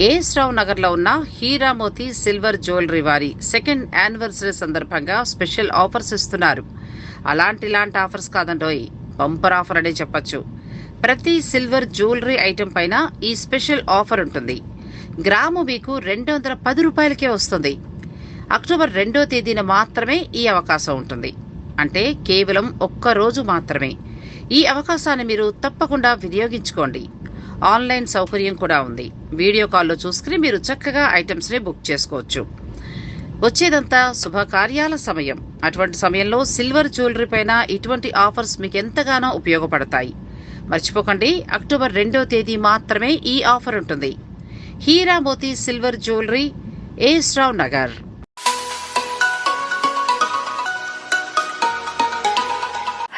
As Rao నగర్లో ఉన్న Heeramoti silver jewellery వారి సెకండ్ యానివర్సరీ సందర్భంగా స్పెషల్ ఆఫర్స్ ఇస్తున్నారు. అలాంటి ఇలాంటి ఆఫర్స్ కాదండోయ్ బంపర్ ఆఫర్ అనే చెప్పొచ్చు. ప్రతి సిల్వర్ జ్యువెలరీ ఐటెం పైన ఈ స్పెషల్ ఆఫర్ ఉంటుంది. గ్రాము మీకు రెండు వందల పది రూపాయలకే వస్తుంది. అక్టోబర్ రెండో తేదీన మాత్రమే ఈ అవకాశం ఉంటుంది. అంటే కేవలం ఒక్క రోజు మాత్రమే. ఈ అవకాశాన్ని మీరు తప్పకుండా వినియోగించుకోండి. ఆన్లైన్ సౌకర్యం కూడా ఉంది. వీడియో కాల్లో చూసుకుని మీరు చక్కగా ఐటమ్స్ని బుక్ చేసుకోవచ్చు. వచ్చేదంతా శుభకార్యాల సమయం. అటువంటి సమయంలో సిల్వర్ జ్యువెలరీ పైన ఇటువంటి ఆఫర్స్ మీకు ఎంతగానో ఉపయోగపడతాయి. మర్చిపోకండి అక్టోబర్ రెండో తేదీ మాత్రమే ఈ ఆఫర్ ఉంటుంది. Heeramoti silver jewellery AS Rao Nagar.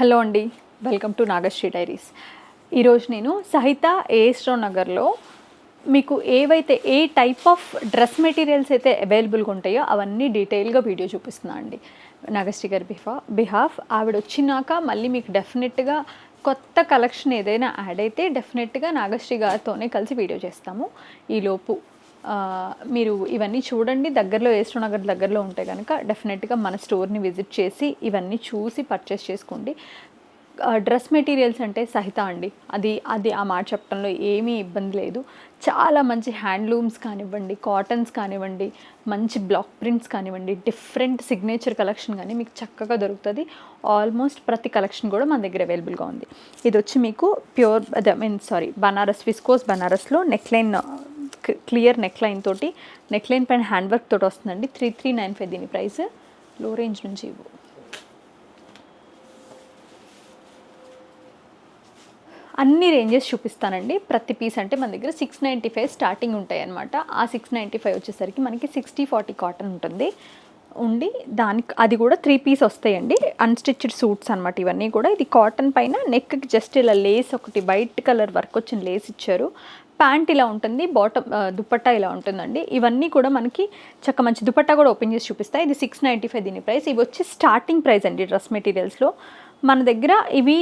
Hello అండి వెల్కమ్ టు నాగశ్రీ డైరీస్. ఈరోజు నేను సహిత ఏఎస్ట్రో నగర్లో మీకు ఏవైతే a type of dress materials అయితే అవైలబుల్గా ఉంటాయో అవన్నీ డీటెయిల్గా వీడియో చూపిస్తున్నాను అండి. నాగశ్రీ గారి బిఫా బిహాఫ్. ఆవిడ వచ్చినాక మళ్ళీ మీకు డెఫినెట్గా కొత్త కలెక్షన్ ఏదైనా యాడ్ అయితే డెఫినెట్గా నాగశ్రీ గారితోనే కలిసి వీడియో చేస్తాము. ఈలోపు మీరు ఇవన్నీ చూడండి. దగ్గరలో ఏస్ట్రో నగర్ దగ్గరలో ఉంటే కనుక డెఫినెట్గా మన స్టోర్ని విజిట్ చేసి ఇవన్నీ చూసి పర్చేస్ చేసుకోండి. డ్రెస్ మెటీరియల్స్ అంటే సహిత అండి. అది అది ఆ మాట చెప్పడంలో ఏమీ ఇబ్బంది లేదు. చాలా మంచి హ్యాండ్లూమ్స్ కానివ్వండి కాటన్స్ కానివ్వండి మంచి బ్లాక్ ప్రింట్స్ కానివ్వండి డిఫరెంట్ సిగ్నేచర్ కలెక్షన్ కానీ మీకు చక్కగా దొరుకుతుంది. ఆల్మోస్ట్ ప్రతి కలెక్షన్ కూడా మన దగ్గర అవైలబుల్గా ఉంది. ఇది వచ్చి మీకు ప్యూర్ అదే మీన్ సారీ బనారస్ విస్కోస్ బనారస్లో నెక్లైన్ క్లియర్ నెక్లైన్ తోటి నెక్లైన్ పైన హ్యాండ్ వర్క్ తోటి వస్తుందండి. త్రీ త్రీ నైన్ ఫైవ్ దీని ప్రైస్లో రేంజ్ నుంచి అన్ని రేంజెస్ చూపిస్తానండి. ప్రతి పీస్ అంటే మన దగ్గర సిక్స్ నైంటీ ఫైవ్ స్టార్టింగ్ ఉంటాయి అనమాట ఆ సిక్స్ నైంటీ ఫైవ్ వచ్చేసరికి మనకి సిక్స్టీ ఫార్టీ కాటన్ ఉంటుంది. ఉండి దానికి అది కూడా త్రీ పీస్ వస్తాయండి. అన్స్టిచ్డ్ సూట్స్ అనమాట ఇవన్నీ కూడా. ఇది కాటన్ పైన నెక్కి జస్ట్ ఇలా లేస్ ఒకటి వైట్ కలర్ వర్క్ వచ్చిన లేస్ ఇచ్చారు. ప్యాంట్ ఇలా ఉంటుంది బాటమ్ దుపట్టా ఇలా ఉంటుందండి. ఇవన్నీ కూడా మనకి చక్క మంచి దుపట్టా కూడా ఓపెన్ చేసి చూపిస్తాయి ఇది సిక్స్ నైంటీ ఫైవ్ దీని ప్రైస్ ఇవి వచ్చి స్టార్టింగ్ ప్రైస్ అండి డ్రెస్ మెటీరియల్స్లో. మన దగ్గర ఇవి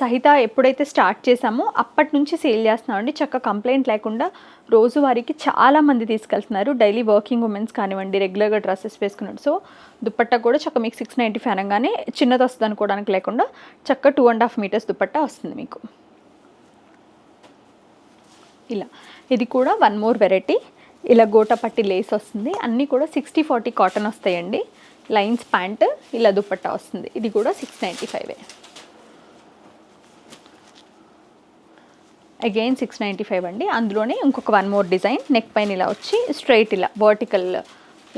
సహిత ఎప్పుడైతే స్టార్ట్ చేసామో అప్పటి నుంచి సేల్ చేస్తున్నామండి. చక్క కంప్లైంట్ లేకుండా రోజువారీకి చాలా మంది తీసుకెళ్తున్నారు. డైలీ వర్కింగ్ ఉమెన్స్ కానివ్వండి రెగ్యులర్గా డ్రెస్సెస్ వేసుకున్నారు సో దుపట్టా కూడా చక్క మీకు సిక్స్ నైంటీ ఫైవ్ అనగానే చిన్నది వస్తుంది అనుకోవడానికి లేకుండా చక్క two and half metres dupatta వస్తుంది మీకు. ఇలా. ఇది కూడా వన్ మోర్ వెరైటీ. ఇలా గోటపట్టి లేస్ వస్తుంది. అన్నీ కూడా సిక్స్టీ ఫార్టీ కాటన్ వస్తాయండి. లైన్స్ ప్యాంట్ ఇలా దుపట్టా వస్తుంది. ఇది కూడా six ninety five. Again six ninety five అండి. అందులోనే ఇంకొక వన్ మోర్ డిజైన్ నెక్ పైన ఇలా వచ్చి స్ట్రైట్ ఇలా వర్టికల్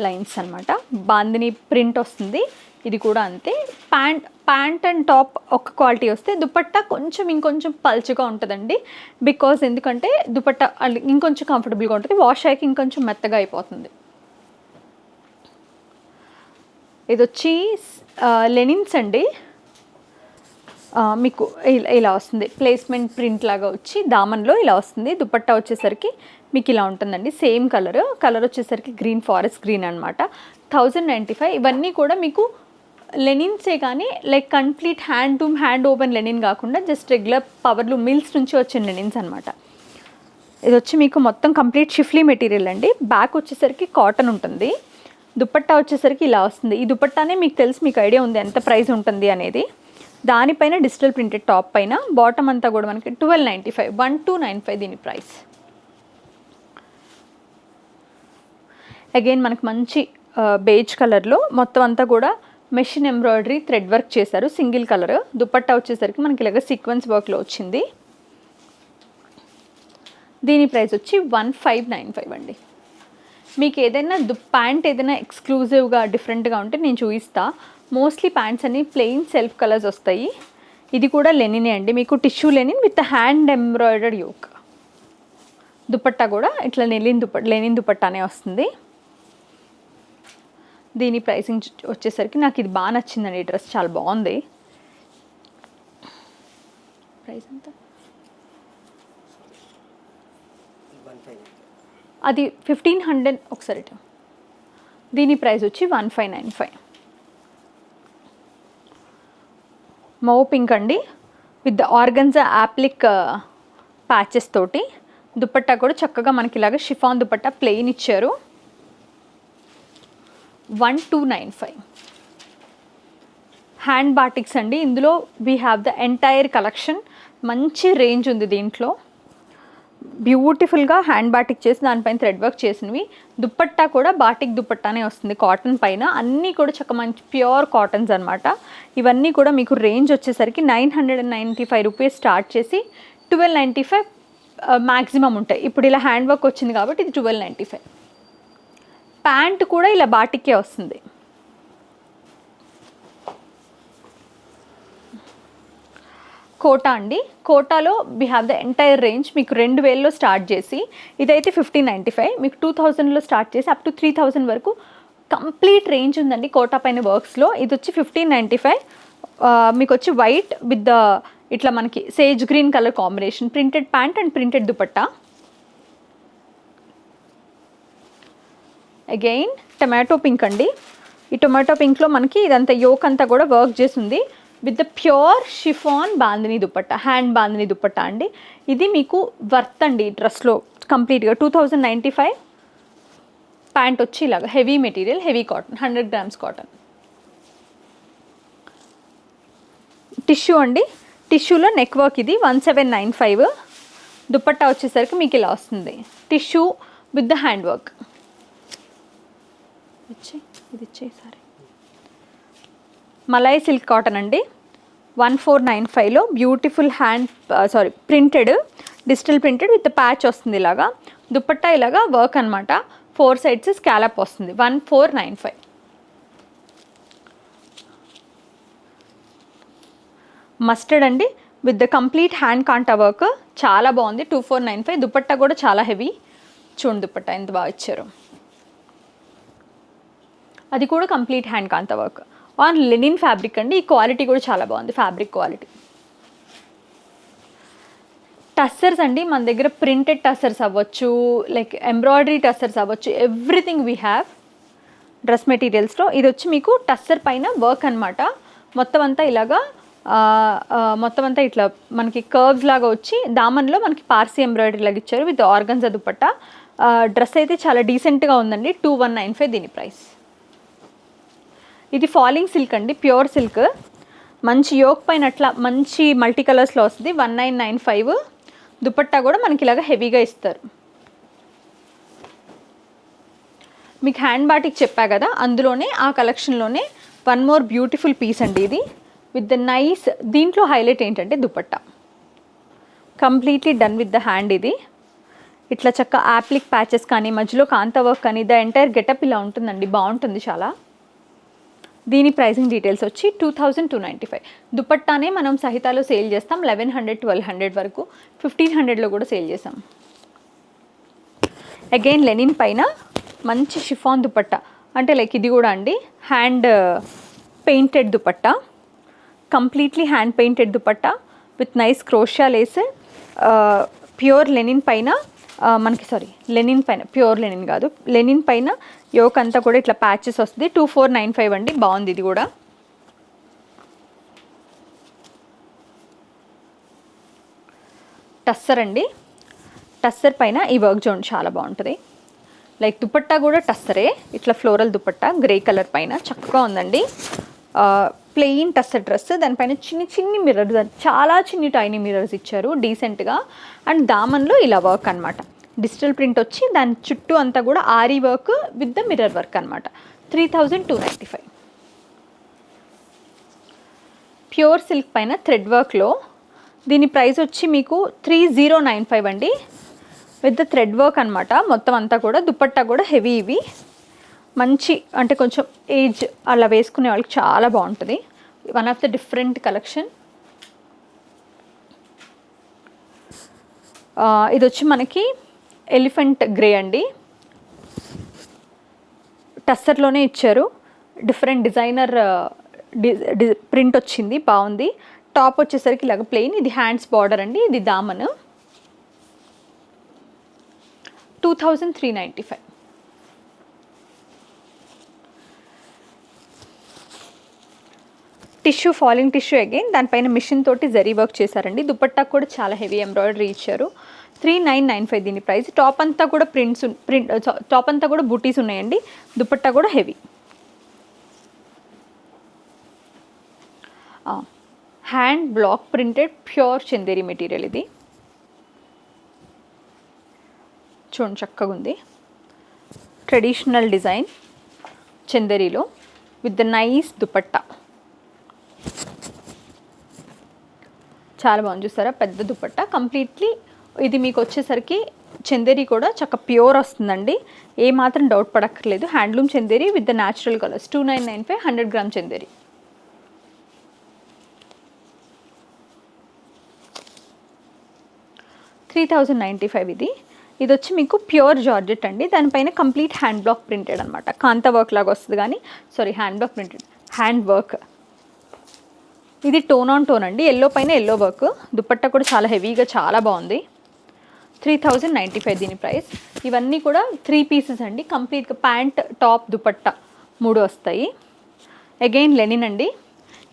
లైన్స్ అనమాట బాందిని ప్రింట్ వస్తుంది. ఇది కూడా అంతే. ప్యాంట్ ప్యాంట్ అండ్ టాప్ ఒక క్వాలిటీ వస్తే దుపట్టా కొంచెం ఇంకొంచెం పల్చగా ఉంటుందండి. బికాజ్ ఎందుకంటే దుపట్టా ఇంకొంచెం కంఫర్టబుల్గా ఉంటుంది. వాష్ అయ్యాక ఇంకొంచెం మెత్తగా అయిపోతుంది. ఇది వచ్చి లెనిన్స్ uh, అండి. మీకు ఇలా ఇలా వస్తుంది. ప్లేస్మెంట్ ప్రింట్ లాగా వచ్చి దామన్లో ఇలా వస్తుంది. దుపట్టా వచ్చేసరికి మీకు ఇలా ఉంటుందండి. సేమ్ కలర్ కలర్ వచ్చేసరికి గ్రీన్ ఫారెస్ట్ గ్రీన్ అనమాట థౌజండ్ నైంటీ ఫైవ్ ఇవన్నీ కూడా మీకు లెనిన్సే కానీ like complete hand to hand open linen కాకుండా జస్ట్ రెగ్యులర్ పవర్లు మిల్స్ నుంచి వచ్చిన లెనిన్స్ అనమాట ఇది వచ్చి మీకు మొత్తం కంప్లీట్ షిఫ్లీ మెటీరియల్ అండి. బ్యాక్ వచ్చేసరికి కాటన్ ఉంటుంది. దుపట్టా వచ్చేసరికి ఇలా వస్తుంది. ఈ దుపట్టానే మీకు తెలుసు మీకు ఐడియా ఉంది ఎంత ప్రైస్ ఉంటుంది అనేది. దానిపైన డిజిటల్ ప్రింటెడ్ టాప్ పైన బాటమ్ అంతా కూడా మనకి twelve ninety five one two nine five దీని ప్రైస్. అగైన్ మనకు మంచి బేజ్ కలర్లో మొత్తం అంతా కూడా మెషిన్ ఎంబ్రాయిడరీ థ్రెడ్ వర్క్ చేశారు సింగిల్ కలర్. దుపట్టా వచ్చేసరికి మనకి ఇలాగ సీక్వెన్స్ వర్క్లో వచ్చింది. దీని ప్రైస్ వచ్చి వన్ ఫైవ్ నైన్ ఫైవ్ అండి. మీకు ఏదైనా దు ప్యాంట్ ఏదైనా ఎక్స్క్లూజివ్గా డిఫరెంట్గా ఉంటే నేను చూపిస్తాను మోస్ట్లీ ప్యాంట్స్ అన్ని ప్లెయిన్ సెల్ఫ్ కలర్స్ వస్తాయి. ఇది కూడా లెనినే అండి. మీకు tissue linen with hand embroidered yoke dupatta కూడా ఇట్లా నెలిన్ దుప్ప లెనిన్ దుపట్టానే వస్తుంది. దీని ప్రైసింగ్ వచ్చేసరికి నాకు ఇది బాగా నచ్చిందండి. ఈ డ్రెస్ చాలా బాగుంది. ప్రైస్ ఎంత? అది ఫిఫ్టీన్ హండ్రెడ్ ఒకసారి దీని ప్రైస్ వచ్చి one five nine five mauve pink అండి విత్ ఆర్గన్జా యాప్లిక్ ప్యాచెస్ తోటి. దుపట్టా కూడా చక్కగా మనకి ఇలాగ షిఫాన్ దుపట్టా ప్లెయిన్ ఇచ్చారు. One two nine five. Hand batiks అండి. ఇందులో we have the entire collection మంచి రేంజ్ ఉంది దీంట్లో. బ్యూటిఫుల్గా హ్యాండ్ బాటిక్ చేసి దానిపైన థ్రెడ్ వర్క్ చేసినవి. దుప్పట్టా కూడా బాటిక్ దుప్పట్టానే వస్తుంది కాటన్ పైన. అన్నీ కూడా చక్క మంచి ప్యూర్ కాటన్స్ అనమాట ఇవన్నీ కూడా మీకు రేంజ్ వచ్చేసరికి nine hundred and ninety five rupees start చేసి ట్వెల్వ్ నైంటీ ఫైవ్ మ్యాక్సిమం ఉంటాయి. ఇప్పుడు ఇలా హ్యాండ్ వర్క్ వచ్చింది కాబట్టి ఇది ట్వెల్వ్ నైంటీ ఫైవ్. ప్యాంట్ కూడా ఇలా బాటిక్కే వస్తుంది. కోటా అండి. కోటాలో we have the entire range మీకు రెండు వేలలో స్టార్ట్ చేసి ఇదైతే ఫిఫ్టీన్ నైంటీ ఫైవ్ మీకు టూ థౌజండ్లో స్టార్ట్ చేసి అప్ టు త్రీ థౌజండ్ వరకు కంప్లీట్ రేంజ్ ఉందండి కోటా పైన వర్క్స్లో ఇది వచ్చి ఫిఫ్టీన్ నైంటీ ఫైవ్ మీకు వచ్చి వైట్ విత్ ద ఇట్లా మనకి sage green colour combination printed pant and printed dupatta again tomato pink అండి. ఈ టొమాటో పింక్లో మనకి ఇదంతా యోక్ అంతా కూడా వర్క్ చేసింది with the pure chiffon bandhani dupatta hand bandhani dupatta అండి. ఇది మీకు వర్త్ అండి డ్రెస్లో కంప్లీట్గా two thousand ninety five pant వచ్చి ఇలాగ heavy material heavy cotton hundred grams cotton. Tissue అండి. టిష్యూలో నెక్ వర్క్ ఇది one seven nine five dupatta వచ్చేసరికి మీకు ఇలా వస్తుంది. Tissue with the hand work ఇది ఇచ్చేసారి మలై సిల్క్ కాటన్ అండి. వన్ ఫోర్ నైన్ ఫైవ్లో beautiful hand sari printed digital printed with patch వస్తుంది ఇలాగా. దుపట్టా ఇలాగా వర్క్ అనమాట ఫోర్ సైడ్స్ స్కాలప్ వస్తుంది. One four nine five. Mustard అండి. With the complete hand kantha work. చాలా బాగుంది. Two four nine five. Dupatta కూడా చాలా హెవీ. చూడు దుపట్టా ఎంత బాగా ఇచ్చారు. అది కూడా complete hand kantha work. On linen fabric అండి. ఈ క్వాలిటీ కూడా చాలా బాగుంది ఫ్యాబ్రిక్ క్వాలిటీ టస్సర్స్ అండి మన దగ్గర ప్రింటెడ్ టస్సర్స్ అవ్వచ్చు లైక్ ఎంబ్రాయిడరీ టస్సర్స్ అవ్వచ్చు ఎవ్రీథింగ్ వీ హ్యావ్ డ్రెస్ మెటీరియల్స్లో ఇది వచ్చి మీకు టస్సర్ పైన వర్క్ అనమాట మొత్తం అంతా ఇలాగా మొత్తం అంతా ఇట్లా మనకి కర్వ్స్ లాగా వచ్చి దామన్లో మనకి పార్సీ ఎంబ్రాయిడరీ లాగా ఇచ్చారు విత్ ఆర్గన్జా దుపట్టా. డ్రెస్ అయితే చాలా డీసెంట్గా ఉందండి టూ వన్ నైన్ ఫైవ్ దీని ప్రైస్ ఇది ఫాలింగ్ సిల్క్ అండి ప్యూర్ సిల్క్. మంచి యోక్ పైన అట్లా మంచి మల్టీ కలర్స్లో వస్తుంది one nine nine five dupatta కూడా మనకి ఇలాగ హెవీగా ఇస్తారు. మీకు హ్యాండ్ బాటిక్ చెప్పా కదా అందులోనే ఆ కలెక్షన్లోనే వన్ మోర్ బ్యూటిఫుల్ పీస్ అండి ఇది విత్ ద నైస్ దీంట్లో హైలైట్ ఏంటంటే dupatta. Completely done with the hand ఇది. ఇట్లా చక్క యాప్లిక్ ప్యాచెస్ కానీ మధ్యలో కాంతా వర్క్ కానీ ద ఎంటైర్ గెటప్ ఇలా ఉంటుందండి బాగుంటుంది చాలా. దీని ప్రైసింగ్ డీటెయిల్స్ వచ్చి two thousand two ninety five. దుపట్టానే మనం సహితాలో సేల్ చేస్తాం. లెవెన్ హండ్రెడ్ ట్వెల్వ్ హండ్రెడ్ వరకు ఫిఫ్టీన్ హండ్రెడ్లో కూడా సేల్ చేస్తాం అగైన్ లెనిన్ పైన మంచి షిఫాన్ దుపట్టా. అంటే లైక్ ఇది కూడా అండి hand uh, painted dupatta. Completely hand painted dupatta with nice crochet lace pure linen పైన uh, మనకి సారీ లెనిన్ పైన ప్యూర్ లెనిన్ కాదు లెనిన్ పైన యోక్ అంతా కూడా ఇట్లా ప్యాచెస్ వస్తుంది. టూ ఫోర్ నైన్ ఫైవ్ అండి. బాగుంది ఇది కూడా. టస్సర్ అండి. టస్సర్ పైన ఈ వర్క్ జోన్ చాలా బాగుంటుంది. లైక్ దుపట్టా కూడా టస్సరే. ఇట్లా ఫ్లోరల్ దుపట్టా గ్రే కలర్ పైన. చక్కగా ఉందండి. Plain tussar dress. దానిపైన చిన్ని చిన్ని మిర్రర్స్. చాలా చిన్ని టైనీ మిర్రర్స్ ఇచ్చారు. డీసెంట్గా. అండ్ దామన్లో ఇలా వర్క్ అనమాట డిజిటల్ ప్రింట్ వచ్చి దాని చుట్టూ అంతా కూడా aari work with the mirror work అనమాట three thousand two ninety five. Pure silk పైన థ్రెడ్ వర్క్లో. దీని ప్రైస్ వచ్చి మీకు త్రీ జీరో నైన్ ఫైవ్ అండి. విత్ ద థ్రెడ్ వర్క్ అనమాట మొత్తం అంతా కూడా దుపట్టా కూడా హెవీ ఇవి. మంచి అంటే కొంచెం ఏజ్ అలా వేసుకునే వాళ్ళకి చాలా బాగుంటుంది. One of the different collection. ఇది వచ్చి మనకి ఎలిఫెంట్ గ్రే అండి. టస్సర్లోనే ఇచ్చారు. డిఫరెంట్ డిజైనర్ ప్రింట్ వచ్చింది బాగుంది. టాప్ వచ్చేసరికి ఇలాగ ప్లెయిన్ ఇది హ్యాండ్స్ బార్డర్ అండి ఇది Daman. Two thousand three ninety five. Tissue falling tissue again దానిపైన మిషన్ తోటి జరీ వర్క్ చేశారండి. దుపట్టా కూడా చాలా హెవీ ఎంబ్రాయిడరీ ఇచ్చారు. త్రీ నైన్ నైన్ ఫైవ్ దీని ప్రైస్. టాప్ అంతా కూడా ప్రింట్స్ ప్రింట్ టాప్ అంతా కూడా బుటీస్ ఉన్నాయండి. దుపట్టా కూడా heavy hand block printed pure Chanderi material ఇది. చూడండి చక్కగా ఉంది. ట్రెడిషనల్ డిజైన్ చందేరిలో విత్ ద నైస్ దుపట్టా. చాలా బాగుంది చూసారా? పెద్ద దుపట్టా. కంప్లీట్లీ ఇది మీకు వచ్చేసరికి చందేరి కూడా చక్క ప్యూర్ వస్తుందండి. ఏ మాత్రం doubt పడక్కర్లేదు. Handloom Chanderi with the natural colours. Two nine nine five hundred gram Chanderi. Three thousand ninety five ఇది. ఇది వచ్చి మీకు ప్యూర్ జార్జెట్ అండి. దానిపైన కంప్లీట్ హ్యాండ్ బ్లాక్ ప్రింటెడ్ అనమాట కాంత వర్క్ లాగా వస్తుంది కానీ sorry hand block printed. Hand work. ఇది టోన్ ఆన్ టోన్ అండి. ఎల్లో పైన ఎల్లో వర్క్. దుపట్టా కూడా చాలా హెవీగా చాలా బాగుంది. త్రీ థౌజండ్ నైంటీ ఫైవ్ దీని ప్రైస్. ఇవన్నీ కూడా త్రీ పీసెస్ అండి. కంప్లీట్గా ప్యాంట్ టాప్ దుపట్టా మూడు వస్తాయి. అగైన్ లెనిన్ అండి.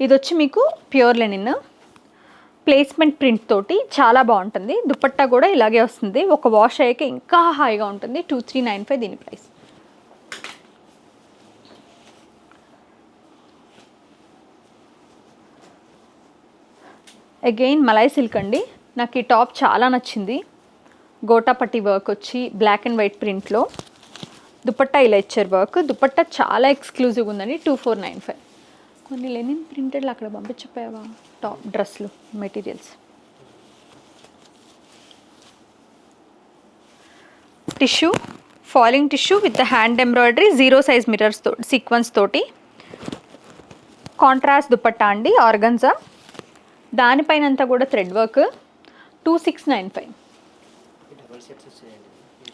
ఇది వచ్చి మీకు ప్యూర్ లెనిన్. ప్లేస్మెంట్ ప్రింట్ తోటి చాలా బాగుంటుంది. దుపట్టా కూడా ఇలాగే వస్తుంది. ఒక వాష్ అయ్యాక ఇంకా హాయిగా ఉంటుంది. టూ త్రీ నైన్ ఫైవ్ దీని ప్రైస్. అగైన్ మలై సిల్క్ అండి. నాకు ఈ టాప్ చాలా నచ్చింది. గోటాపట్టి వర్క్ వచ్చి బ్లాక్ అండ్ వైట్ ప్రింట్లో దుపట్టా ఇలా ఇచ్చారు వర్క్ దుపట్టా చాలా ఎక్స్క్లూజివ్ ఉందండి టూ ఫోర్ నైన్ ఫైవ్ కొన్ని లెనిన్ ప్రింటెడ్లు అక్కడ పంపించపోయావా టాప్ డ్రెస్లు materials tissue falling tissue with hand embroidery zero size మిర్రర్స్తో sequence తోటి. కాంట్రాస్ట్ దుపట్టా అండి ఆర్గన్జా దానిపైన అంతా కూడా thread work two six nine five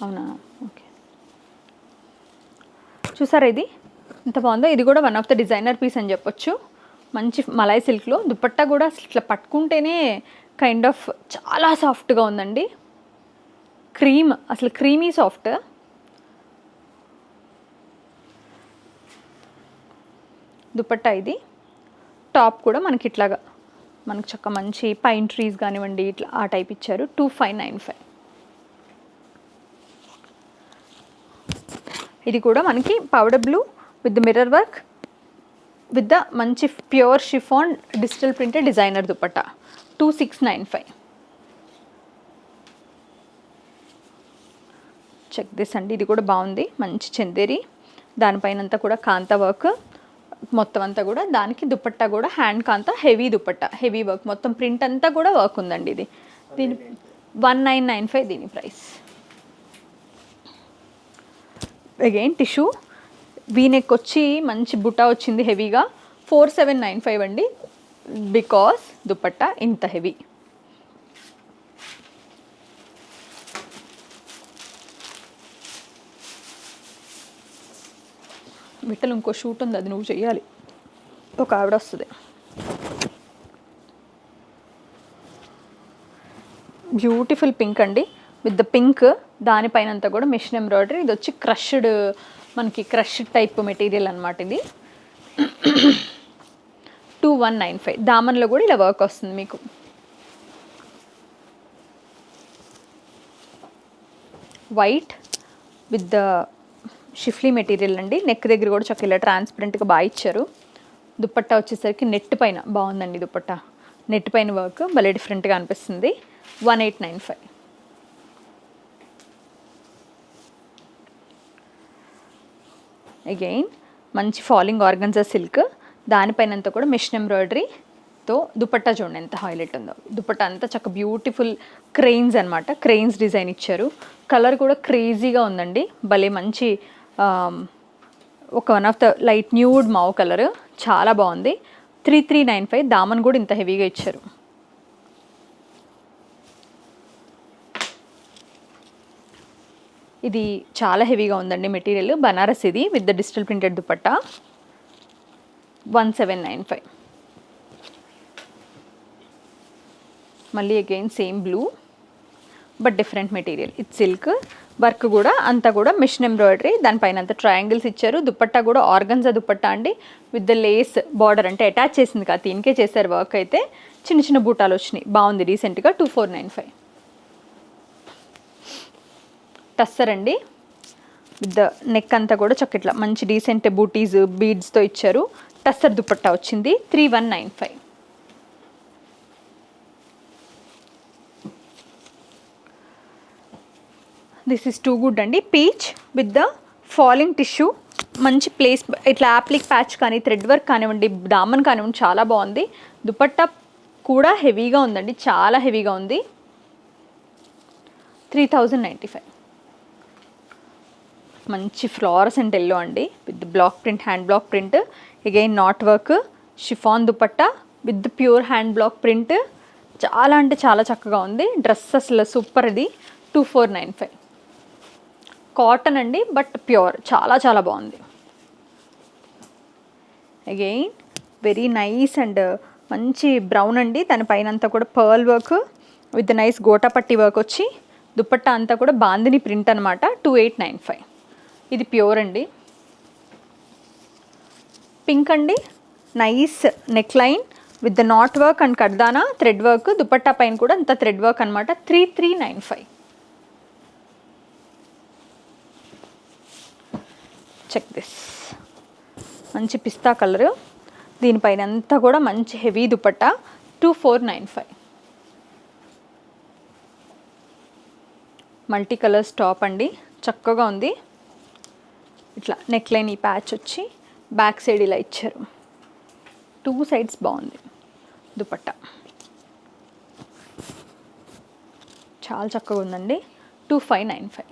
అవునా? ఓకే. చూసారా ఇది? ఎంత బాగుందో? ఇది కూడా one of the designer piece అని చెప్పొచ్చు. మంచి మలై సిల్క్లో దుపట్టా కూడా అసలు ఇట్లా పట్టుకుంటేనే కైండ్ ఆఫ్ చాలా సాఫ్ట్గా ఉందండి. క్రీమ్ అసలు క్రీమీ సాఫ్ట్ దుపట్టా ఇది. టాప్ కూడా మనకి ఇట్లాగా. మనకు చక్క మంచి పైన్ ట్రీస్ కానివ్వండి ఇట్లా ఆ టైప్ ఇచ్చారు. టూ ఫైవ్ నైన్ ఫైవ్ ఇది కూడా మనకి powder blue with mirror work with the మంచి pure chiffon digital printed designer dupatta. Two six nine five check this అండి. ఇది కూడా బాగుంది. మంచి చందేరి. దానిపైన అంతా కూడా కాంతా వర్క్ మొత్తం అంతా కూడా దానికి దుపట్టా కూడా hand kantha heavy dupatta. Heavy work మొత్తం ప్రింట్ అంతా కూడా వర్క్ ఉందండి ఇది. దీని వన్ నైన్ నైన్ ఫైవ్ దీని price again tissue V neck వచ్చి మంచి బుట్ట వచ్చింది హెవీగా. ఫోర్ సెవెన్ నైన్ ఫైవ్ అండి. బికాస్ దుపట్టా ఇంత హెవీ. బిట్టలు ఇంకో షూట్ ఉంది అది నువ్వు చెయ్యాలి. ఒక ఆవిడ వస్తుంది. బ్యూటిఫుల్ పింక్ అండి. విత్ ద పింక్ దానిపైనంతా కూడా మిషన్ ఎంబ్రాయిడరీ. ఇది వచ్చి క్రష్డ్ మనకి క్రష్డ్ టైప్ మెటీరియల్ అనమాట ఇది. టూ వన్ నైన్ ఫైవ్ దామన్లో కూడా ఇలా వర్క్ వస్తుంది మీకు. White with the schiffli material అండి. నెక్ దగ్గర కూడా చక్క ఇలా ట్రాన్స్పరెంట్గా బాగా ఇచ్చారు. దుప్పట్ట వచ్చేసరికి నెట్ పైన. బాగుందండి దుప్పట్ట. నెట్ పైన వర్క్. భలే డిఫరెంట్గా అనిపిస్తుంది. One eight nine five again మంచి ఫాలింగ్ ఆర్గన్జా సిల్క్ దానిపైన అంతా కూడా మిషన్ ఎంబ్రాయిడరీతో దుపట్టా చూడండి ఎంత హైలైట్ ఉందో. దుపట్టా అంతా చక్క బ్యూటిఫుల్ క్రెయిన్స్ అనమాట క్రెయిన్స్ డిజైన్ ఇచ్చారు. కలర్ కూడా క్రేజీగా ఉందండి. భలే మంచి ఒక one of the light nude mauve colour చాలా బాగుంది. త్రీ త్రీ నైన్ ఫైవ్ దామన్ కూడా ఇంత హెవీగా ఇచ్చారు. ఇది చాలా హెవీగా ఉందండి మెటీరియల్. బనారస్ ఇది with the digital printed dupatta. One seven nine five. మళ్ళీ again same blue but different material. ఇది సిల్క్. వర్క్ కూడా అంతా కూడా మిషన్ ఎంబ్రాయిడరీ. దానిపైన అంతా ట్రయాంగిల్స్ ఇచ్చారు. దుపట్టా కూడా ఆర్గన్జా దుపట్టా అండి. విత్ ద లేస్ బార్డర్ అంటే అటాచ్ చేసింది కాదు దీనికే చేశారు వర్క్ అయితే. చిన్న చిన్న బూటాలు వచ్చినాయి. బాగుంది రీసెంట్గా two four nine five. Tussar అండి విత్ ద నెక్ అంతా కూడా చక్కట్లా మంచి డీసెంట్ బూటీస్ బీడ్స్తో ఇచ్చారు. టస్సర్ దుపట్టా వచ్చింది three one nine five. This is too good అండి. Peach with the falling tissue మంచి ప్లేస్ ఇట్లా యాప్లిక్ ప్యాచ్ కానీ థ్రెడ్ వర్క్ కానివ్వండి దామన్ కానివ్వండి చాలా బాగుంది. దుపట్టా కూడా హెవీగా ఉందండి చాలా హెవీగా ఉంది. త్రీ థౌజండ్ నైంటీ ఫైవ్ మంచి ఫ్లవర్స్ అండ్ ఎల్లో అండి with black print hand block print. Again knot work chiffon dupatta with pure hand block print. చాలా అంటే చాలా చక్కగా ఉంది. డ్రెస్ అసలు సూపర్ ఇది. Two four nine five cotton అండి బట్ ప్యూర్ చాలా చాలా బాగుంది. అగైన్ వెరీ నైస్ అండ్ మంచి బ్రౌన్ అండి. దాని పైన అంతా కూడా pearl work with nice gotapatti work వచ్చి దుపట్టా అంతా కూడా బాందిని ప్రింట్ అనమాట టూ ఎయిట్ నైన్ ఫైవ్ ఇది ప్యూర్ అండి. పింక్ అండి. Nice neck line with the knot work and కడ్దానా thread work. Dupatta పైన కూడా అంత థ్రెడ్ వర్క్ అనమాట three three nine five. Check this మంచి పిస్తా కలర్. దీనిపైన అంతా కూడా మంచి heavy dupatta. Two four nine five. Multi colours top అండి. చక్కగా ఉంది. ఇట్లా నెక్ లైన్ ఈ ప్యాచ్ వచ్చి బ్యాక్ సైడ్ ఇలా ఇచ్చారు. టూ సైడ్స్ బాగుంది దుపట్టా. చాలా చక్కగా ఉందండి. Two five nine five.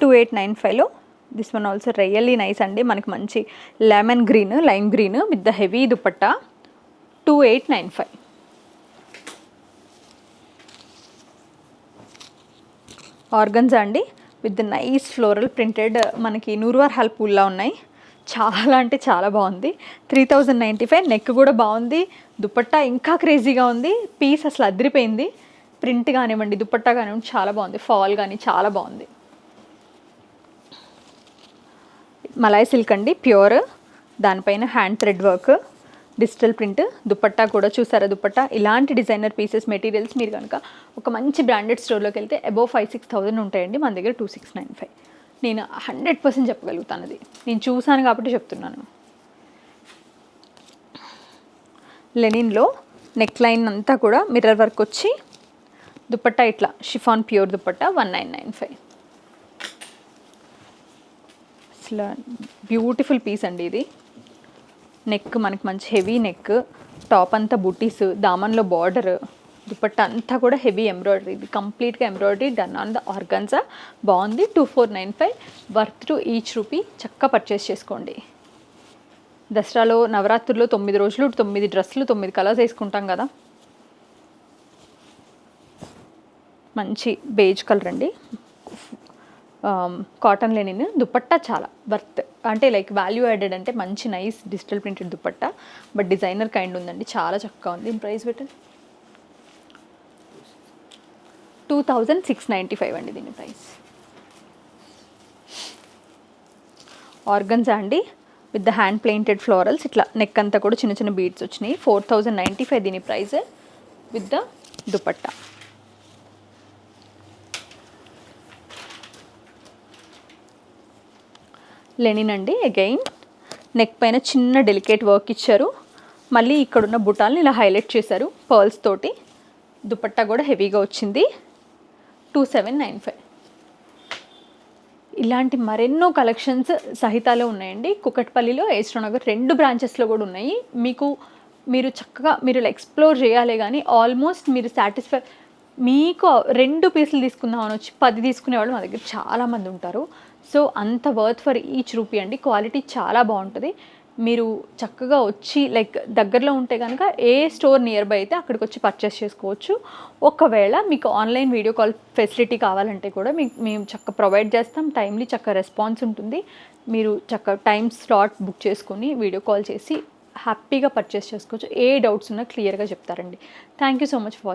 Two eight nine ఫైవ్లో this one also really nice అండి. మనకి మంచి lemon green lime green with the heavy dupatta. Two eight nine five. Organza అండి విత్ నైస్ ఫ్లోరల్ ప్రింటెడ్ మనకి నూరువార్ హెల్ప్ పూల్లా ఉన్నాయి. చాలా అంటే చాలా బాగుంది. Three thousand ninety five neck కూడా బాగుంది. దుపట్టా ఇంకా క్రేజీగా ఉంది. పీస్ అసలు అదిరిపోయింది. ప్రింట్ కానివ్వండి దుపట్టా కానివ్వండి చాలా బాగుంది. ఫాల్ కానీ చాలా బాగుంది. మలాయ్ సిల్క్ అండి ప్యూర్. దానిపైన hand thread work. Digital print dupatta కూడా చూసారా? దుపట్టా. ఇలాంటి డిజైనర్ పీసెస్ మెటీరియల్స్ మీరు కనుక ఒక మంచి బ్రాండెడ్ స్టోర్లోకి వెళ్తే అబోవ్ ఫైవ్ సిక్స్ థౌజండ్ ఉంటాయండి మన దగ్గర టూ సిక్స్ నైన్ ఫైవ్. నేను హండ్రెడ్ పర్సెంట్ చెప్పగలుగుతాను అది నేను చూశాను కాబట్టి చెప్తున్నాను. లెనిన్లో నెక్ లైన్ అంతా కూడా మిర్రర్ వర్క్ వచ్చి దుపట్టా ఇట్లా chiffon pure dupatta one nine nine five. అసలు బ్యూటిఫుల్ పీస్ అండి ఇది. నెక్ మనకి మంచి హెవీ నెక్ టాప్ అంతా బుటీస్ దామన్లో బార్డర్ దుపట్ట అంతా కూడా హెవీ ఎంబ్రాయిడరీ. ఇది కంప్లీట్గా embroidery done on the organza. బాగుంది. Two four nine five worth to each rupee చక్కగా పర్చేస్ చేసుకోండి. దసరాలో నవరాత్రుల్లో తొమ్మిది రోజులు తొమ్మిది డ్రెస్సులు తొమ్మిది కలర్స్ వేసుకుంటాం కదా. మంచి బేజ్ కలర్ అండి. కాటన్ లెనిన్ దుపట్టా చాలా వర్త్ అంటే లైక్ వాల్యూ యాడెడ్ అంటే మంచి nice digital printed dupatta but designer kind ఉందండి చాలా చక్కగా ఉంది. దీని ప్రైస్ పెట్టండి two thousand six ninety five అండి దీని ప్రైస్ ఆర్గన్స్ అండి with the hand painted florals ఇట్లా నెక్ అంతా కూడా చిన్న చిన్న బీడ్స్ వచ్చినాయి. ఫోర్ థౌజండ్ నైంటీ ఫైవ్ దీని price with the dupatta linen అండి అగైన్ నెక్ పైన చిన్న డెలికేట్ వర్క్ ఇచ్చారు. మళ్ళీ ఇక్కడున్న బుటాల్ని ఇలా హైలైట్ చేశారు పర్ల్స్ తోటి. దుపట్టా కూడా హెవీగా వచ్చింది. టూ సెవెన్ నైన్ ఫైవ్ ఇలాంటి మరెన్నో కలెక్షన్స్ సహితాలో ఉన్నాయండి. కుకట్పల్లిలో ఏస్ట్రో రెండు బ్రాంచెస్లో కూడా ఉన్నాయి. మీకు మీరు చక్కగా మీరు ఎక్స్ప్లోర్ చేయాలి కానీ ఆల్మోస్ట్ మీరు సాటిస్ఫై మీకు రెండు పీసులు తీసుకుందామని వచ్చి పది తీసుకునే వాళ్ళు మా దగ్గర చాలామంది ఉంటారు. సో అంత వర్త్ ఫర్ ఈచ్ రూపీ అండి. క్వాలిటీ చాలా బాగుంటుంది. మీరు చక్కగా వచ్చి లైక్ దగ్గరలో ఉంటే కనుక ఏ స్టోర్ నియర్ బై అయితే అక్కడికి వచ్చి పర్చేస్ చేసుకోవచ్చు. ఒకవేళ మీకు ఆన్లైన్ వీడియో కాల్ ఫెసిలిటీ కావాలంటే కూడా మీకు మేము చక్క ప్రొవైడ్ చేస్తాం. టైమ్లీ చక్క రెస్పాన్స్ ఉంటుంది. మీరు చక్క టైం స్లాట్ బుక్ చేసుకొని వీడియో కాల్ చేసి హ్యాపీగా పర్చేస్ చేసుకోవచ్చు. ఏ డౌట్స్ ఉన్నా క్లియర్గా చెప్తారండి. Thank you so much for